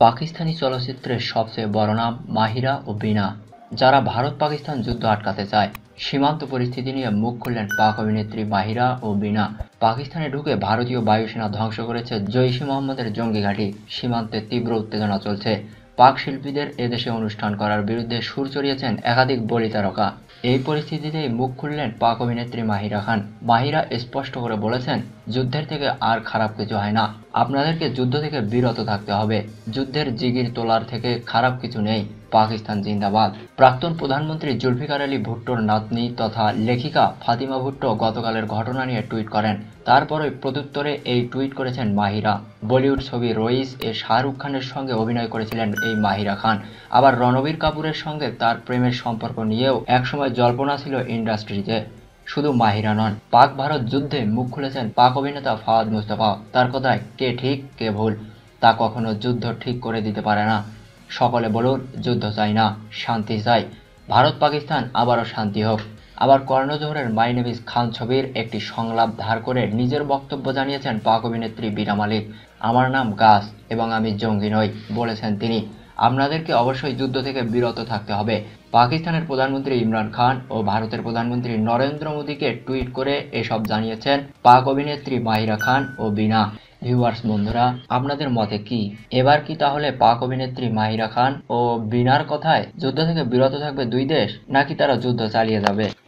পাকিস্তানি চলচ্চিত্রের সবচেয়ে বড় নাম মাহিরা ও বিনা, যারা ভারত পাকিস্তান যুদ্ধ আটকাতে চায়। সীমান্ত পরিস্থিতি নিয়ে মুখ খুললেন পাক অভিনেত্রী মাহিরা ও বিনা। পাকিস্তানে ঢুকে ভারতীয় বায়ুসেনা ধ্বংস করেছে জৈশ মোহাম্মদের জঙ্গি ঘাঁটি। সীমান্তে তীব্র উত্তেজনা চলছে। পাক শিল্পীদের এদেশে অনুষ্ঠান করার বিরুদ্ধে সুর চড়িয়েছেন একাধিক বলি তারকা। এই পরিস্থিতিতেই মুখ খুললেন পাক অভিনেত্রী মাহিরা খান। মাহিরা স্পষ্ট করে বলেছেন যুদ্ধের থেকে আর খারাপ কিছু হয় না। আপনাদেরকে যুদ্ধ থেকে বিরত থাকতে হবে। যুদ্ধের জিগির তোলার থেকে খারাপ কিছু নেই। পাকিস্তান জিন্দাবাদ। প্রাক্তন প্রধানমন্ত্রী জুলফিকার আলী ভুট্টোর নাতনি তথা লেখিকা ফাতিমা ভুট্টো গতকালের ঘটনা নিয়ে টুইট করেন। তারপরে প্রত্যুত্তরে এই টুইট করেছেন মাহিরা। বলিউড ছবি রইস এ শাহরুখ খানের সঙ্গে অভিনয় করেছিলেন এই মাহিরা খান। আবার রণবীর কাপুরের সঙ্গে তার প্রেমের সম্পর্ক নিয়েও একসময় জল্পনা ছিল ইন্ডাস্ট্রিতে। শুধু মাহিরা নন, পাক ভারত যুদ্ধে মুখ খুলেছেন পাক অভিনেতা ফাওয়াদ মুস্তফা। তার কথায় কে ঠিক, কে ভুল, তা কখনো যুদ্ধ ঠিক করে দিতে পারে না। সকলে বলুন, যুদ্ধ চাই না, শান্তি চাই। ভারত পাকিস্তান আবারও শান্তি হোক। আবার কর্ণজোহরের মাইনেভিস খান ছবির একটি সংলাপ ধার করে নিজের বক্তব্য জানিয়েছেন পাক অভিনেত্রী বীরা মালিক। আমার নাম গাছ এবং আমি জঙ্গি নই, বলেছেন তিনি। আপনাদেরকে অবশ্যই যুদ্ধ থেকে বিরত থাকতে হবে। পাকিস্তানের প্রধানমন্ত্রী ইমরান খান ও ভারতের প্রধানমন্ত্রী নরেন্দ্র মোদীকে টুইট করে এসব জানিয়েছেন পাক অভিনেত্রী মাহিরা খান ও বিনা। ভিউয়ার্স, বন্ধুরা, আপনাদের মতে কি? এবার কি তাহলে পাক অভিনেত্রী মাহিরা খান ও বিনার কথায় যুদ্ধ থেকে বিরত থাকবে দুই দেশ, নাকি তারা যুদ্ধ চালিয়ে যাবে?